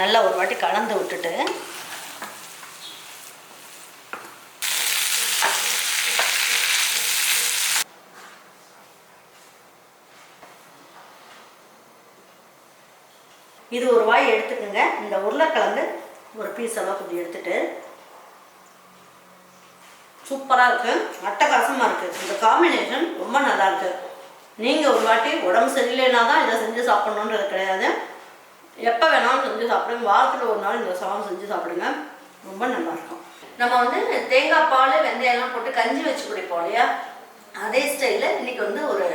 நல்லா ஒரு வாட்டி கலந்து விட்டுட்டு இது ஒரு வாய் எடுத்துக்கோங்க. இந்த உருளைக்கிழங்கு ஒரு பீஸ் அளவுக்கு கொஞ்சம் எடுத்துட்டு சூப்பராக இருக்குது அட்டகாசமாக இருக்குது இந்த காம்பினேஷன் ரொம்ப நல்லா இருக்குது நீங்கள் ஒரு வாட்டி உடம்பு சரியில்லைனா தான் இதை செஞ்சு சாப்பிட்ணுன்றது கிடையாது. எப்போ வேணாலும் செஞ்சு சாப்பிடுங்க. வாரத்தில் ஒரு நாள் இந்த சாதம் செஞ்சு சாப்பிடுங்க. ரொம்ப நல்லா இருக்கும். நம்ம வந்து தேங்காய் பால் வெந்தயம்லாம் போட்டு கஞ்சி வச்சு குடிப்போம் இல்லையா? அதே ஸ்டைலில் இன்னைக்கு வந்து ஒரு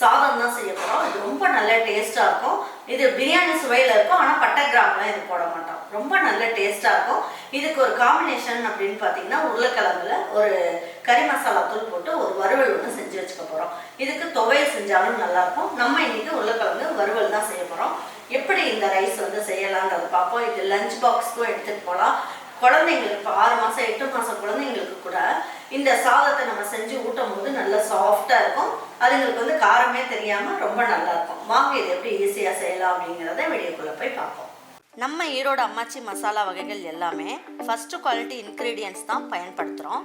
சாதம் தான் செய்ய போகிறோம் இது ரொம்ப நல்ல டேஸ்ட்டாக இருக்கும். இது பிரியாணி சுவையில் இருக்கும். ஆனால் பட்டை கிராம்லாம் இது போட மாட்டோம். ரொம்ப நல்ல டேஸ்ட்டாக இருக்கும். இதுக்கு ஒரு காம்பினேஷன் அப்படின்னு பார்த்தீங்கன்னா உருளைக்கிழங்குல ஒரு கறி மசாலா தூள் போட்டு ஒரு வறுவல் ஒன்று செஞ்சு வச்சுக்க போகிறோம் இதுக்கு துவையல் செஞ்சாலும் நல்லாயிருக்கும் நம்ம இன்றைக்கி உருளைக்கிழங்கு வறுவல் தான் செய்ய போகிறோம் எப்படி இந்த ரைஸ் வந்து செய்யலாங்கிறது பார்ப்போம். இது லஞ்ச் பாக்ஸ்க்கும் எடுத்துகிட்டு போகலாம் குழந்தைங்களுக்கு இப்போ ஆறு மாதம் எட்டு மாதம் குழந்தைங்களுக்கு கூட இந்த சாதத்தை நம்ம செஞ்சு ஊட்டும் போது நல்லா சாஃப்டாக இருக்கும். அதுங்களுக்கு வந்து காரமே தெரியாமல் ரொம்ப நல்லா இருக்கும். வாங்க இது எப்படி ஈஸியாக செய்யலாம் அப்படிங்கிறத வீடியோக்குள்ளே போய் பார்ப்போம். நம்ம ஈரோடு அம்மாச்சி மசாலா வகைகள் எல்லாமே ஃபஸ்ட்டு குவாலிட்டி இன்க்ரீடியன்ஸ் தான் பயன்படுத்துகிறோம்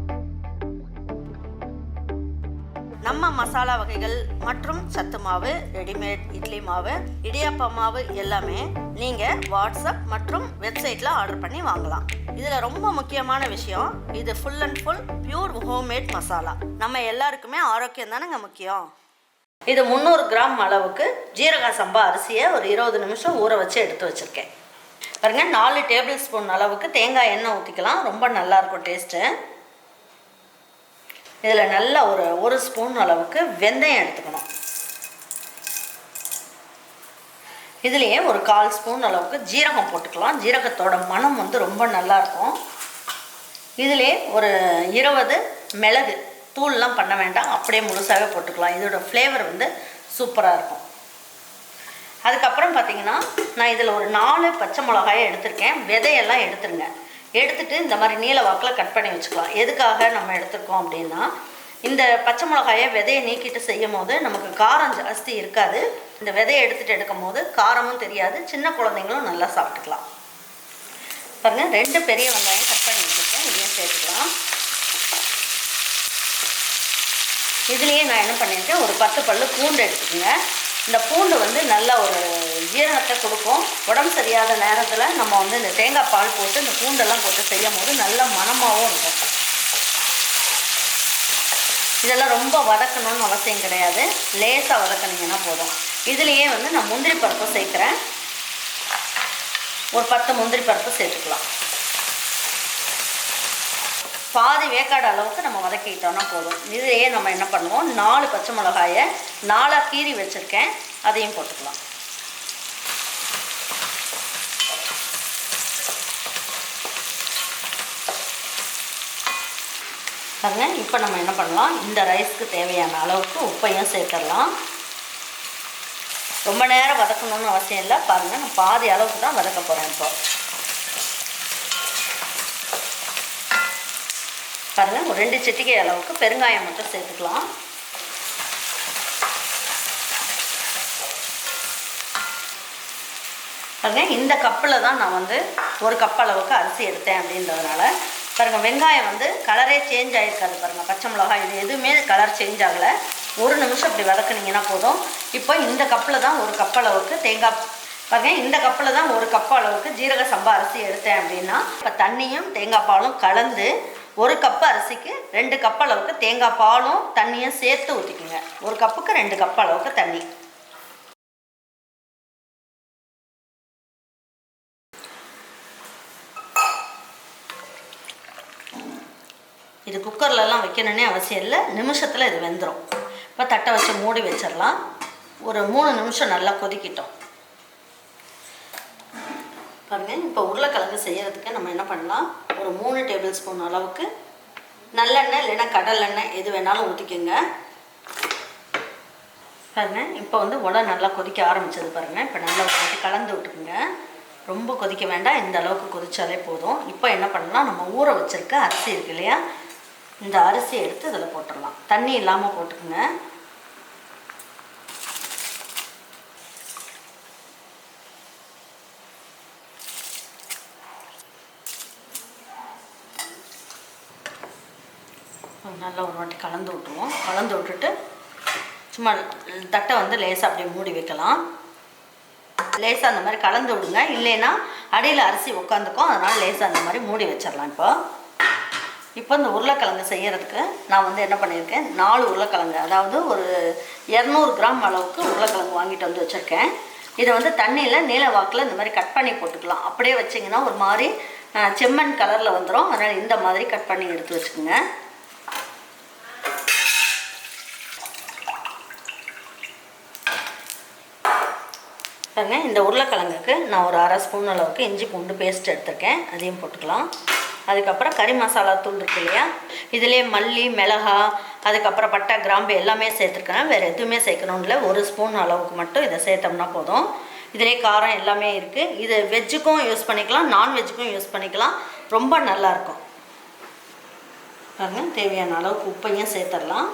நம்ம மசாலா வகைகள் மற்றும் சத்து மாவு ரெடிமேட் இட்லி மாவு இடியாப்ப மாவு எல்லாமே நீங்கள் வாட்ஸ்அப் மற்றும் வெப்சைட்டில் ஆர்டர் பண்ணி வாங்கலாம். இதில் ரொம்ப முக்கியமான விஷயம் இது full and full pure homemade masala நம்ம எல்லாருக்குமே ஆரோக்கியம் தானேங்க முக்கியம்? இது முந்நூறு கிராம் அளவுக்கு ஜீரக சம்பா அரிசியை ஒரு இருபது நிமிஷம் ஊற வச்சு எடுத்து வச்சுருக்கேன். பாருங்க நாலு டேபிள் ஸ்பூன் அளவுக்கு தேங்காய் எண்ணெய் ஊற்றிக்கலாம் ரொம்ப நல்லாயிருக்கும் டேஸ்ட்டு. இதில் நல்ல ஒரு ஒரு ஸ்பூன் அளவுக்கு வெந்தயம் எடுத்துக்கணும். இதுலேயே ஒரு கால் ஸ்பூன் அளவுக்கு ஜீரகம் போட்டுக்கலாம். ஜீரகத்தோட மனம் வந்து ரொம்ப நல்லாயிருக்கும் இதிலே ஒரு இருபது மிளகு தூள்லாம் பண்ண வேண்டாம். அப்படியே முழுசாகவே போட்டுக்கலாம். இதோட ஃப்ளேவர் வந்து சூப்பராக இருக்கும். அதுக்கப்புறம் பார்த்தீங்கன்னா நான் இதில் ஒரு நாலு பச்சை மிளகாயை எடுத்திருக்கேன். விதையெல்லாம் எடுத்துருங்க. எடுத்துட்டு இந்த மாதிரி நீல வாக்கில் கட் பண்ணி வச்சுக்கலாம். எதுக்காக நம்ம எடுத்துருக்கோம் அப்படின்னா இந்த பச்சை மிளகாயை விதையை நீக்கிட்டு செய்யும் போது நமக்கு காரம் ஜாஸ்தி இருக்காது. இந்த விதையை எடுத்துகிட்டு எடுக்கும் போது காரமும் தெரியாது. சின்ன குழந்தைங்களும் நல்லா சாப்பிட்டுக்கலாம். பாருங்கள் ரெண்டு பெரிய வெங்காயம் கட் பண்ணி வச்சுருக்கேன். இதையும் சேர்த்துக்கலாம். இதுலேயே நான் என்ன பண்ணியிருக்கேன்? ஒரு பத்து பல்லு பூண்டு எடுத்துக்கோங்க. இந்த பூண்டு வந்து நல்ல ஒரு ஜீரணத்தை கொடுக்கும். உடம்பு சரியாத நேரத்தில் நம்ம வந்து இந்த தேங்காய் பால் போட்டு இந்த பூண்டெல்லாம் போட்டு செய்யும் போது நல்ல மனமாகவும் இருக்கும். இதெல்லாம் ரொம்ப வதக்கணும்னு அவசியம் கிடையாது. லேசாக வதக்கினீங்கன்னா போதும். இதுலேயே வந்து நான் முந்திரி பருப்பு சேர்க்குறேன். ஒரு பத்து முந்திரி பருப்பு சேர்த்துக்கலாம். பாதி வேக்காடு அளவுக்கு நம்ம வதக்கிக்கிட்டோம்னா போதும். இதையே நம்ம என்ன பண்ணுவோம்? நாலு பச்சை மிளகாயை நாலாக கீறி வச்சுருக்கேன். அதையும் போட்டுக்கலாம். பாருங்க இப்போ நம்ம என்ன பண்ணலாம்? இந்த ரைஸ்க்கு தேவையான அளவுக்கு உப்பையும் சேர்த்துடலாம். ரொம்ப நேரம் வதக்கணும்னு அவசியம் இல்லை. பாருங்கள் நான் பாதி அளவுக்கு தான் வதக்க போகிறேன் இப்போ. பாருங்கள் ஒரு ரெண்டு சிட்டிகை அளவுக்கு பெருங்காயம் மட்டும் சேர்த்துக்கலாம். பாருங்க இந்த கப்பில் தான் நான் வந்து ஒரு கப் அளவுக்கு அரிசி எடுத்தேன் அப்படின்றதுனால. பாருங்க வெங்காயம் வந்து கலரே சேஞ்ச் ஆகிருக்காது பாருங்கள் பச்சை மிளகாய் இது எதுவுமே கலர் சேஞ்ச் ஆகலை. ஒரு நிமிஷம் அப்படி வதக்குனீங்கன்னா போதும். இப்போ இந்த கப்பில் தான் ஒரு கப் அளவுக்கு தேங்காய் பாருங்க இந்த கப்பில் தான் ஒரு கப் அளவுக்கு ஜீரக சம்பா அரிசி எடுத்தேன் அப்படின்னா இப்போ தண்ணியும் தேங்காய் பாலும் கலந்து ஒரு கப் அரிசிக்கு ரெண்டு கப் அளவுக்கு தேங்காய் பாலும் தண்ணியும் சேர்த்து ஊற்றிக்குங்க ஒரு கப்புக்கு ரெண்டு கப் அளவுக்கு தண்ணி. இது குக்கர்லலாம் வைக்கணுன்னே அவசியம் இல்லை. நிமிஷத்தில் இது வெந்துடும் இப்போ தட்டை வச்சு மூடி வச்சிடலாம். ஒரு மூணு நிமிஷம் நல்லா கொதிக்கிட்டோம். பாருங்கள் இப்போ உருளைக்கிழங்கு செய்கிறதுக்கு நம்ம என்ன பண்ணலாம்? ஒரு மூணு டேபிள் ஸ்பூன் அளவுக்கு நல்லெண்ணெய் இல்லைன்னா கடலெண்ணெய் எது வேணாலும் ஊற்றிக்கோங்க பாருங்க இப்போ வந்து உடை நல்லா கொதிக்க ஆரம்பிச்சது பாருங்கள் இப்போ நல்லா ஊற்றி கலந்து விட்டுக்குங்க. ரொம்ப கொதிக்க வேண்டாம் இந்த அளவுக்கு கொதிச்சாலே போதும். இப்போ என்ன பண்ணலாம்? நம்ம ஊற வச்சிருக்க அரிசி இருக்கு இல்லையா? இந்த அரிசி எடுத்து இதில் போட்டுடலாம். தண்ணி இல்லாமல் போட்டுக்குங்க. நல்லா ஒரு வாட்டி கலந்து விட்டுருவோம். கலந்து விட்டுட்டு சும்மா தட்டை வந்து லேசாக அப்படியே மூடி வைக்கலாம். லேசாக அந்த மாதிரி கலந்து விடுங்க. இல்லைன்னா அடியில் அரிசி உட்காந்துக்கும் அதனால் லேசாக அந்த மாதிரி மூடி வச்சிடலாம் இப்போ. இப்போ இந்த உருளைக்கிழங்கு செய்கிறதுக்கு நான் வந்து என்ன பண்ணியிருக்கேன்? நாலு உருளைக்கிழங்கு அதாவது ஒரு இரநூறு கிராம் அளவுக்கு உருளைக்கிழங்கு வாங்கிட்டு வந்து வச்சுருக்கேன். இதை வந்து தண்ணியில் நீல வாக்கில் இந்த மாதிரி கட் பண்ணி போட்டுக்கலாம். அப்படியே வச்சிங்கன்னா ஒரு மாதிரி செம்மண் கலரில் வந்துடும் அதனால் இந்த மாதிரி கட் பண்ணி எடுத்து வச்சுக்கோங்க. பாருங்க இந்த உருளைக்கிழங்குக்கு நான் ஒரு அரை ஸ்பூன் அளவுக்கு இஞ்சி பூண்டு பேஸ்ட் எடுத்திருக்கேன். அதையும் போட்டுக்கலாம். அதுக்கப்புறம் கறி மசாலா தூள் இருக்கு இல்லையா? இதுலேயே மல்லி மிளகா அதுக்கப்புறம் பட்டை கிராம்பு எல்லாமே சேர்த்துருக்கேன் வேறு எதுவுமே சேர்க்கணும் இல்லை. ஒரு ஸ்பூன் அளவுக்கு மட்டும் இதை சேர்த்தோம்னா போதும். இதிலே காரம் எல்லாமே இருக்குது இது வெஜ்ஜுக்கும் யூஸ் பண்ணிக்கலாம். நான்வெஜ்ஜுக்கும் யூஸ் பண்ணிக்கலாம். ரொம்ப நல்லாயிருக்கும் பாருங்க தேவையான அளவுக்கு உப்பையும் சேர்த்துடலாம்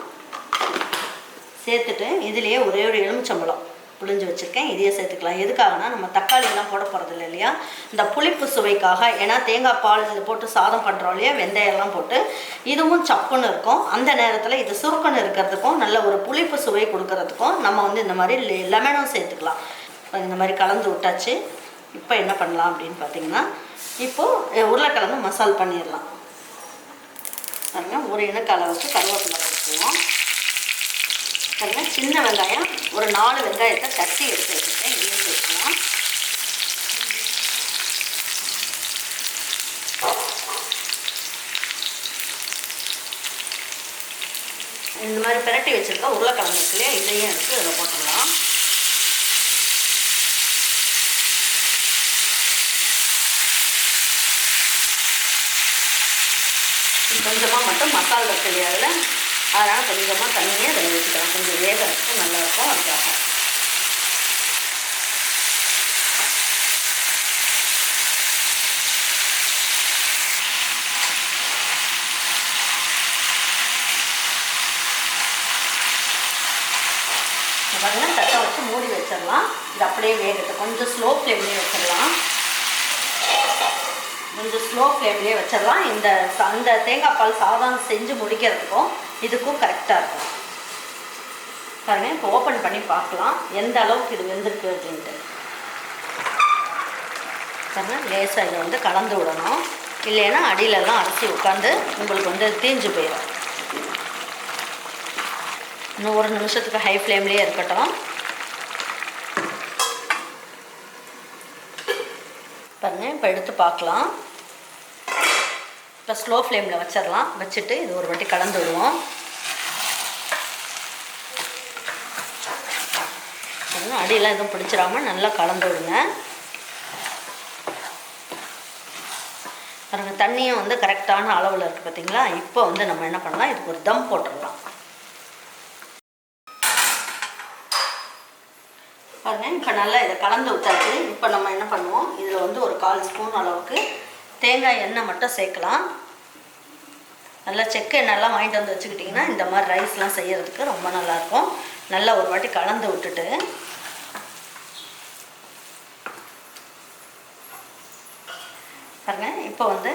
சேர்த்துட்டு இதுலேயே ஒரே ஒரு எலுமிச்சம்பழம். புளிஞ்சு வச்சுருக்கேன் இதையே சேர்த்துக்கலாம். எதுக்காகனா நம்ம தக்காளி போட போகிறது இல்லை இல்லையா? இந்த புளிப்பு சுவைக்காக ஏன்னா தேங்காய் பால் இது போட்டு சாதம் பண்ணுறோம் இல்லையா? வெந்தயம்லாம் போட்டு. இதுவும் சப்புன்னு இருக்கும். அந்த நேரத்தில் இது சுருக்கன்னு இருக்கிறதுக்கும் நல்ல ஒரு புளிப்பு சுவை கொடுக்கறதுக்கும் நம்ம வந்து இந்த மாதிரி லெ- லெமனும் சேர்த்துக்கலாம். இந்த மாதிரி கலந்து விட்டாச்சு. இப்போ என்ன பண்ணலாம் அப்படின்னு பார்த்தீங்கன்னா இப்போது உருளைக்கிழங்கு மசால் பண்ணிடலாம். பாருங்கள் ஒரு இனக்காலை வச்சு கருவேப்பிலை வச்சுக்குவோம் பாருங்க சின்ன வெங்காயம் ஒரு நாலு வெங்காயத்தை தட்டி எடுத்து வச்சுருக்கேன் இதையும் சேர்க்கலாம். இந்த மாதிரி பிரட்டி வச்சுருக்கா உருளைக்கிழங்கு இருக்குல்லையா இதையும் எடுத்து இதில் போட்டுடலாம். கொஞ்சமாக மட்டும் மசாலா இருக்கு இல்லையா அதில் அதனால் கொஞ்சமாக தண்ணியே அதில் வச்சுக்கலாம் கொஞ்சம் வேக வச்சு நல்லாயிருக்கும் அதுக்காக. பார்த்தீங்கன்னா தட்டை வச்சு மூடி வச்சிடலாம். இது அப்படியே வேகட்டும். கொஞ்சம் ஸ்லோ ஃப்ளேம்லேயே வச்சிடலாம். கொஞ்சம் ஸ்லோ ஃப்ளேம்லேயே வச்சிடலாம். இந்த அந்த தேங்காய் பால் சாதம் செஞ்சு முடிக்கிறதுக்கும் இதுக்கும் கரெக்டாக இருக்கும். பாருங்க இப்போ ஓப்பன் பண்ணி பார்க்கலாம். எந்த அளவுக்கு இது வெந்திருக்கு அப்படின்ட்டு. பாருங்க லேசாக இதை வந்து கலந்து விடணும். இல்லைன்னா அடியிலலாம் அரிசி உட்காந்து உங்களுக்கு வந்து தீஞ்சு போயிடும். இன்னும் ஒரு நிமிஷத்துக்கு ஹை ஃப்ளேம்லேயே இருக்கட்டும். பாருங்க இப்போ எடுத்து பார்க்கலாம். இப்போ ஸ்லோ ஃப்ளேமில் வச்சிடலாம். வச்சுட்டு இது ஒரு வாட்டி கலந்து விடுவோம். பாருங்க, அடியெல்லாம் எதுவும் பிடிச்சிடாம நல்லா கலந்து விடுங்க. பாருங்க தண்ணியும் வந்து கரெக்டான அளவில் இருக்குது பார்த்தீங்களா இப்போ வந்து நம்ம என்ன பண்ணலாம்? இதுக்கு ஒரு தம் போட்டுடலாம். பாருங்க இப்போ நல்லா இதை கலந்து விட்டாச்சு. இப்போ நம்ம என்ன பண்ணுவோம்? இதில் வந்து ஒரு கால் ஸ்பூன் அளவுக்கு தேங்காய் எண்ணெய் மட்டும் சேர்க்கலாம். நல்லா செக்கு எண்ணெய்லாம் வாங்கிட்டு வந்து வச்சுக்கிட்டிங்கன்னா இந்த மாதிரி ரைஸ்லாம் செய்கிறதுக்கு ரொம்ப நல்லாயிருக்கும். நல்லா ஒரு வாட்டி கலந்து விட்டுட்டு. பாருங்க இப்போ வந்து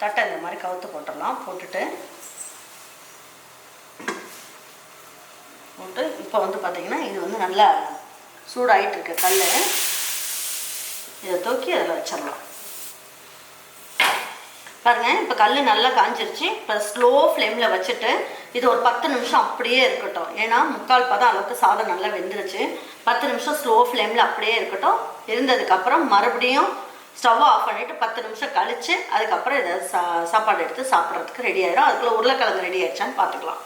தட்டை இந்த மாதிரி கவுத்து போட்டுடலாம். போட்டுட்டு போட்டு இப்போ வந்து பார்த்திங்கன்னா இது வந்து நல்லா சூடாகிட்டு இருக்க கல் இதை தூக்கி அதில் வச்சிடலாம். பாருங்கள் இப்போ கல் நல்லா காஞ்சிருச்சு. இப்போ ஸ்லோ ஃப்ளேமில் வச்சுட்டு இது ஒரு பத்து நிமிஷம் அப்படியே இருக்கட்டும். ஏன்னா முக்கால் பதம் அளவுக்கு சாதம் நல்லா வெந்துருச்சு. பத்து நிமிஷம் ஸ்லோ ஃப்ளேமில் அப்படியே இருக்கட்டும். இருந்ததுக்கப்புறம் மறுபடியும் ஸ்டவ் ஆஃப் பண்ணிவிட்டு பத்து நிமிஷம் கழித்து அதுக்கப்புறம் இதை சா சாப்பாடு எடுத்து சாப்பிட்றதுக்கு ரெடி ஆயிடும் அதுக்குள்ளே உருளைக்கிழங்கு ரெடி ஆயிடுச்சான்னு பார்த்துக்கலாம்.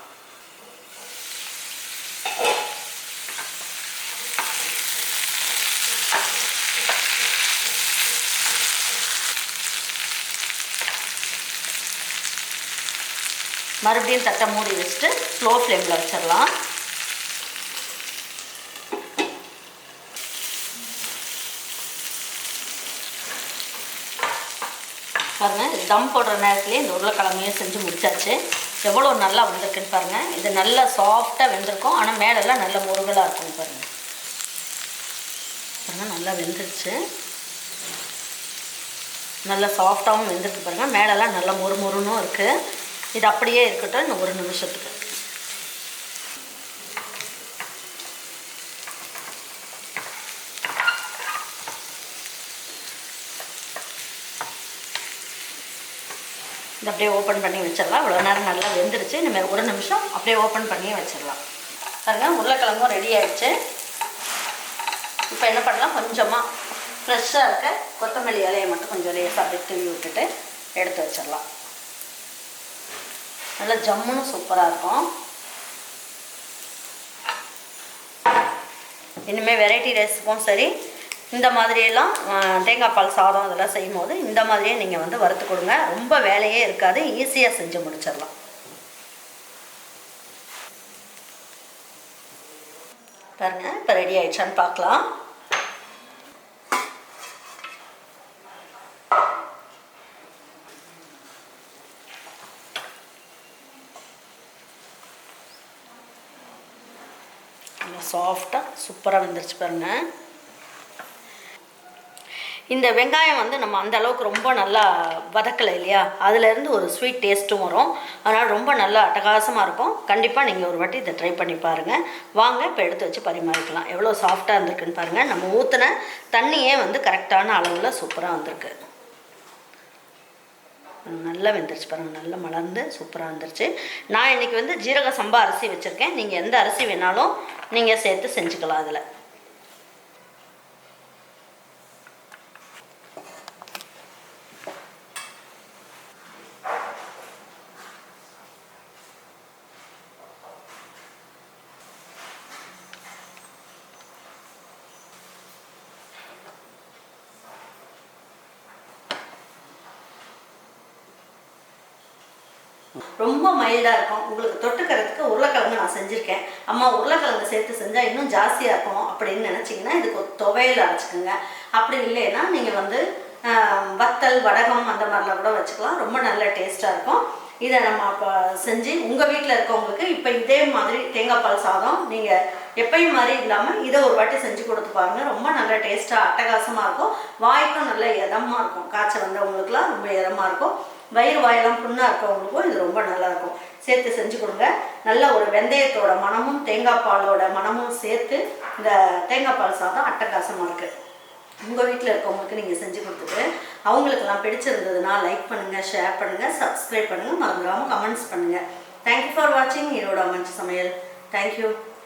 மறுபடியும் தட்டை மூடி வச்சுட்டு ஸ்லோ ஃப்ளேமில் வச்சிடலாம். பாருங்கள் தம் போடுற நேரத்துலேயே இந்த உருளைக்கிழமையும் செஞ்சு முடிச்சாச்சு. எவ்வளோ நல்லா வந்திருக்குன்னு பாருங்கள் இது நல்லா சாஃப்டாக வெந்திருக்கும். ஆனால் மேலெல்லாம் நல்ல முருகலாக இருக்கும் பாருங்கள் பாருங்கள் நல்லா வெந்துருச்சு. நல்லா சாஃப்டாகவும் வெந்திருக்கு பாருங்கள் மேலெல்லாம் நல்லா மொறு மொறுன்னும் இருக்குது இது அப்படியே இருக்கட்டும் இன்னும் ஒரு நிமிஷத்துக்கு. இது அப்படியே ஓப்பன் பண்ணி வச்சிடலாம். இவ்வளோ நேரம் நல்லா வெந்துருச்சு. இனிமேல் ஒரு நிமிஷம் அப்படியே ஓப்பன் பண்ணி வச்சிடலாம். பாருங்க உருளைக்கிழங்கும் ரெடி ஆகிடுச்சு இப்போ என்ன பண்ணலாம்? கொஞ்சமாக ஃப்ரெஷ்ஷாக இருக்க கொத்தமல்லி இலையை மட்டும் கொஞ்சம் லேசாக அப்படியே தூவி விட்டுட்டு எடுத்து வச்சிடலாம். நல்லா ஜம்முன்னு சூப்பராக இருக்கும். இனிமேல் வெரைட்டி ரைஸுக்கும் சரி இந்த மாதிரியெல்லாம் தேங்காய் பால் சாதம் இதெல்லாம் செய்யும் போது இந்த மாதிரியே நீங்கள் வந்து வறுத்து கொடுங்க. ரொம்ப வேலையே இருக்காது ஈஸியாக செஞ்சு முடிச்சிடலாம். பாருங்கள் இப்போ ரெடி ஆயிடுச்சான்னு பார்க்கலாம் நல்லா சாஃப்டாக சூப்பராக வந்துருச்சு பாருங்க. இந்த வெங்காயம் வந்து நம்ம அந்த அளவுக்கு ரொம்ப நல்லா வதக்கலை இல்லையா? அதுலேருந்து ஒரு ஸ்வீட் டேஸ்ட்டும் வரும். அதனால் ரொம்ப நல்லா அட்டகாசமாக இருக்கும். கண்டிப்பாக நீங்கள் ஒரு வாட்டி இதை ட்ரை பண்ணி பாருங்கள் வாங்க இப்போ எடுத்து வச்சு பரிமாறிக்கலாம். எவ்வளோ சாஃப்டாக இருந்திருக்குன்னு பாருங்கள் நம்ம ஊற்றின தண்ணியே வந்து கரெக்டான அளவில் சூப்பராக வந்திருக்கு. நல்லா வெந்துருச்சு பாருங்கள் நல்லா மலர்ந்து சூப்பராக வந்துருச்சு. நான் இன்றைக்கி வந்து ஜீரக சம்பா அரிசி வச்சுருக்கேன். நீங்கள் எந்த அரிசி வேணாலும் நீங்கள் சேர்த்து செஞ்சுக்கலாம் அதில். ரொம்ப மைல்டாக இருக்கும். உங்களுக்கு தொட்டுக்கிறதுக்கு உருளைக்கிழங்கு நான் செஞ்சுருக்கேன். அம்மா உருளைக்கிழங்கு சேர்த்து செஞ்சால் இன்னும் ஜாஸ்தியாக இருக்கும் அப்படின்னு நினச்சிங்கன்னா இதுக்கு ஒரு துவையல் அரைச்சிக்கோங்க. அப்படி இல்லைன்னா நீங்கள் வந்து வத்தல் வடகம் அந்த மாதிரிலாம் கூட வச்சுக்கலாம். ரொம்ப நல்ல டேஸ்ட்டாக இருக்கும். இதை நம்ம இப்போ செஞ்சு உங்கள் வீட்டில் இருக்கவங்களுக்கு இப்போ இதே மாதிரி தேங்காய் பால் சாதம் நீங்கள் எப்பயும் மாதிரி இல்லாமல் இதை ஒரு வாட்டி செஞ்சு கொடுத்து பாருங்கள் ரொம்ப நல்ல டேஸ்ட்டாக அட்டகாசமாக இருக்கும். வாய்க்கும் நல்ல இதமாக இருக்கும். காய்ச்சல் வந்தவங்களுக்குலாம் ரொம்ப இதமாக இருக்கும். வயிறு வாயெல்லாம் புண்ணாக இருக்கவங்களுக்கும் இது ரொம்ப நல்லாயிருக்கும். சேர்த்து செஞ்சு கொடுங்க. நல்ல ஒரு வெந்தயத்தோட மணமும் தேங்காய் பாலோட மணமும் சேர்த்து இந்த தேங்காய் பால் சாதம் அட்டகாசமாக இருக்குது உங்கள் வீட்டில் இருக்கவங்களுக்கு நீங்கள் செஞ்சு கொடுத்துட்டு அவங்களுக்கெல்லாம் பிடிச்சிருந்ததுன்னா லைக் பண்ணுங்கள் ஷேர் பண்ணுங்கள் சப்ஸ்கிரைப் பண்ணுங்கள் மறந்துடாமல் கமெண்ட்ஸ் பண்ணுங்கள் தேங்க்யூ ஃபார் வாட்சிங் ஈரோட அமைச்சு சமையல். தேங்க்யூ